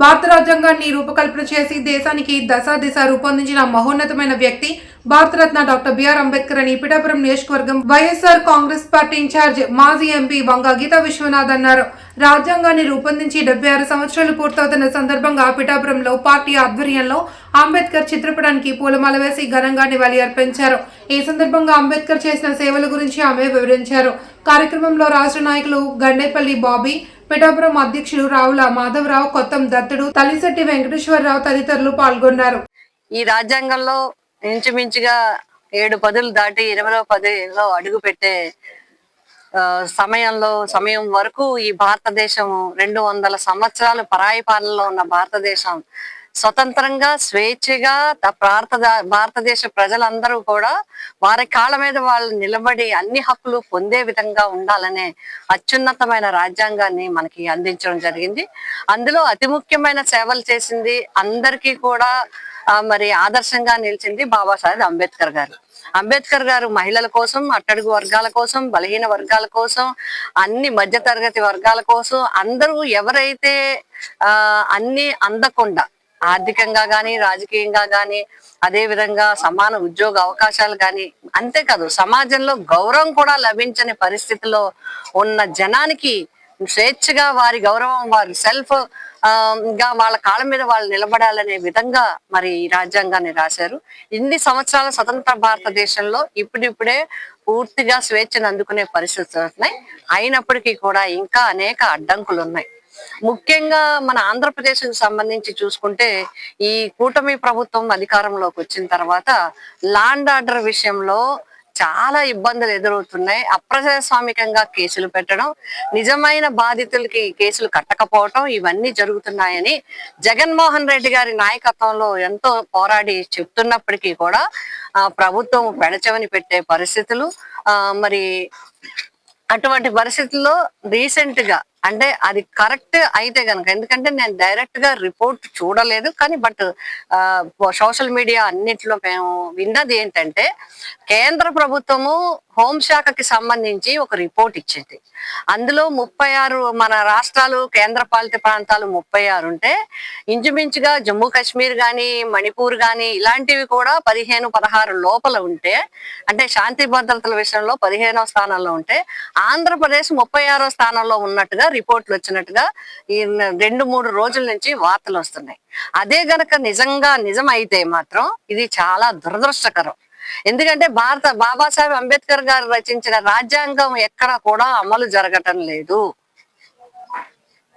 భారత రాజ్యాంగాన్ని రూపకల్పన చేసి దేశానికి దశ దిశ రూపొందించిన మహోన్నతమైన వ్యక్తి భారతరత్న డాక్టర్ బిఆర్ అంబేద్కర్ అని పిఠాపురం నియోజకవర్గం వైఎస్ఆర్ కాంగ్రెస్ పార్టీ ఇన్ఛార్జ్ మాజీ ఎంపీ వంగ గీతా విశ్వనాథ్ అన్నారు. రాజ్యాంగాన్ని రూపొందించి డెబ్బై ఆరు సంవత్సరాలు పూర్తవుతున్న సందర్భంగా పిఠాపురంలో పార్టీ ఆధ్వర్యంలో అంబేద్కర్ చిత్రపటానికి పూలమాల వేసి ఘనంగా నివాళి అర్పించారు ఈ సందర్భంగా అంబేద్కర్ చేసిన సేవల గురించి ఆమె వివరించారు. కార్యక్రమంలో రాష్ట్ర నాయకులు గండేపల్లి బాబీ పిఠాపురం అధ్యక్షులు రావుల మాధవరావు కొత్తం దత్తుడు తలిశెట్టి వెంకటేశ్వరరావు తదితరులు పాల్గొన్నారు. ఈ రాజ్యాంగంలో ఇంచుమించుగా ఏడు పదులు దాటి ఇరవై పదిలో అడుగు పెట్టే సమయంలో సమయం వరకు ఈ భారతదేశం రెండు వందల సంవత్సరాలు పరాయి పాలనలో ఉన్న భారతదేశం. స్వతంత్రంగా స్వేచ్ఛగా భారత భారతదేశ ప్రజలందరూ కూడా వారి కాళ్ళ మీద వాళ్ళు నిలబడి అన్ని హక్కులు పొందే విధంగా ఉండాలనే అత్యున్నతమైన రాజ్యాంగాన్ని మనకి అందించడం జరిగింది. అందులో అతి ముఖ్యమైన సేవలు చేసింది అందరికీ కూడా మరి ఆదర్శంగా నిలిచింది బాబాసాహెబ్ అంబేద్కర్ గారు. అంబేద్కర్ గారు మహిళల కోసం అట్టడుగు వర్గాల కోసం బలహీన వర్గాల కోసం అన్ని మధ్యతరగతి వర్గాల కోసం అందరూ ఎవరైతే ఆ అన్ని అందకుండా ఆర్థికంగా గాని రాజకీయంగా గాని అదే విధంగా సమాన ఉద్యోగ అవకాశాలు గాని అంతేకాదు సమాజంలో గౌరవం కూడా లభించని పరిస్థితిలో ఉన్న జనానికి స్వేచ్ఛగా వారి గౌరవం వారి సెల్ఫ్గా వాళ్ళ కాళ్ళ మీద వాళ్ళు నిలబడాలనే విధంగా మరి ఈ రాజ్యాంగాన్ని రాశారు. ఇన్ని సంవత్సరాల స్వతంత్ర భారతదేశంలో ఇప్పుడిప్పుడే పూర్తిగా స్వేచ్ఛను అందుకునే పరిస్థితులు ఉన్నాయి అయినప్పటికీ కూడా ఇంకా అనేక అడ్డంకులు ఉన్నాయి. ముఖ్యంగా మన ఆంధ్రప్రదేశ్కు సంబంధించి చూసుకుంటే ఈ కూటమి ప్రభుత్వం అధికారంలోకి వచ్చిన తర్వాత లాండ్ ఆర్డర్ విషయంలో చాలా ఇబ్బందులు ఎదురవుతున్నాయి. అప్రజాస్వామికంగా కేసులు పెట్టడం నిజమైన బాధితులకి కేసులు కట్టకపోవటం ఇవన్నీ జరుగుతున్నాయని జగన్మోహన్ రెడ్డి గారి నాయకత్వంలో ఎంతో పోరాడి చెప్తున్నప్పటికీ కూడా ప్రభుత్వం పెడచెవని పెట్టే పరిస్థితులు ఆ మరి అటువంటి పరిస్థితుల్లో రీసెంట్గా అంటే అది కరెక్ట్ అయితే కనుక ఎందుకంటే నేను డైరెక్ట్గా రిపోర్ట్ చూడలేదు. కానీ బట్ సోషల్ మీడియా అన్నిట్లో మేము విన్నది ఏంటంటే కేంద్ర ప్రభుత్వము హోంశాఖకి సంబంధించి ఒక రిపోర్ట్ ఇచ్చింది. అందులో ముప్పై ఆరు మన రాష్ట్రాలు కేంద్ర పాలిత ప్రాంతాలు ముప్పై ఆరు ఉంటే ఇంచుమించుగా జమ్మూ కాశ్మీర్ కానీ మణిపూర్ కానీ ఇలాంటివి కూడా పదిహేను పదహారు లోపల ఉంటే అంటే శాంతి భద్రతల విషయంలో పదిహేనవ స్థానంలో ఉంటే ఆంధ్రప్రదేశ్ ముప్పై ఆరో స్థానంలో ఉన్నట్టుగా రిపోర్ట్లు వచ్చినట్టుగా ఈ రెండు మూడు రోజుల నుంచి వార్తలు వస్తున్నాయి. అదే గనక నిజంగా నిజం అయితే మాత్రం ఇది చాలా దురదృష్టకరం. ఎందుకంటే భారత బాబాసాహెబ్ అంబేద్కర్ గారు రచించిన రాజ్యాంగం ఎక్కడ కూడా అమలు జరగటం లేదు.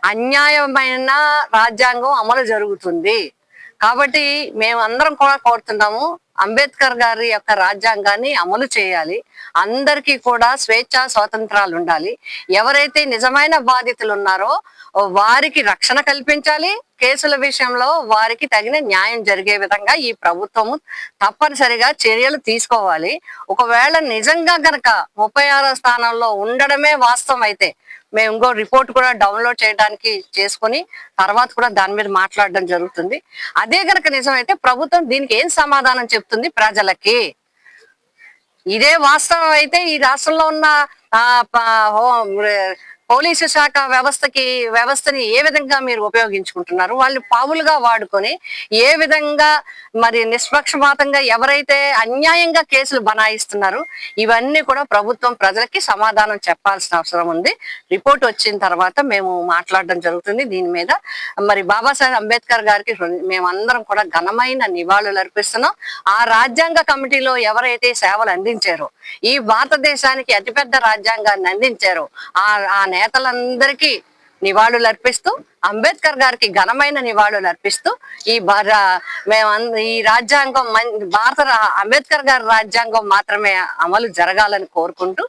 అన్యాయమైన రాజ్యాంగం అమలు జరుగుతుంది. కాబట్టి మేము అందరం కూడా కోరుతున్నాము అంబేద్కర్ గారి యొక్క రాజ్యాంగాన్ని అమలు చేయాలి. అందరికీ కూడా స్వేచ్ఛ స్వాతంత్రాలు ఉండాలి. ఎవరైతే నిజమైన బాధితులు ఉన్నారో వారికి రక్షణ కల్పించాలి. కేసుల విషయంలో వారికి తగిన న్యాయం జరిగే విధంగా ఈ ప్రభుత్వము తప్పనిసరిగా చర్యలు తీసుకోవాలి. ఒకవేళ నిజంగా గనక ముప్పై ఆరో స్థానంలో ఉండడమే వాస్తవం అయితే మేము ఇంకో రిపోర్ట్ కూడా డౌన్లోడ్ చేయడానికి చేసుకొని తర్వాత కూడా దాని మీద మాట్లాడడం జరుగుతుంది. అదే గనక నిజమైతే ప్రభుత్వం దీనికి ఏం సమాధానం చెప్తుంది ప్రజలకి? ఇదే వాస్తవం అయితే ఈ రాష్ట్రంలో ఉన్న ఆ, పోలీసు శాఖ వ్యవస్థకి వ్యవస్థని ఏ విధంగా మీరు ఉపయోగించుకుంటున్నారు? వాళ్ళు పావులుగా వాడుకొని ఏ విధంగా మరి నిష్పక్షపాతంగా ఎవరైతే అన్యాయంగా కేసులు బనాయిస్తున్నారు ఇవన్నీ కూడా ప్రభుత్వం ప్రజలకి సమాధానం చెప్పాల్సిన అవసరం ఉంది. రిపోర్ట్ వచ్చిన తర్వాత మేము మాట్లాడడం జరుగుతుంది. దీని మీద మరి బాబాసాహెబ్ అంబేద్కర్ గారికి మేము మేమందరం కూడా ఘనమైన నివాళులు అర్పిస్తున్నాం. ఆ రాజ్యాంగ కమిటీలో ఎవరైతే సేవలు అందించారో ఈ భారతదేశానికి అతిపెద్ద రాజ్యాంగాన్ని అందించారో ఆ ఆ నేతలందరికీ నివాళులు అర్పిస్తూ అంబేద్కర్ గారికి ఘనమైన నివాళులు అర్పిస్తూ ఈ భార- మేము ఈ రాజ్యాంగం మన్- భారత అంబేద్కర్ గారి రాజ్యాంగం మాత్రమే అమలు జరగాలని కోరుకుంటూ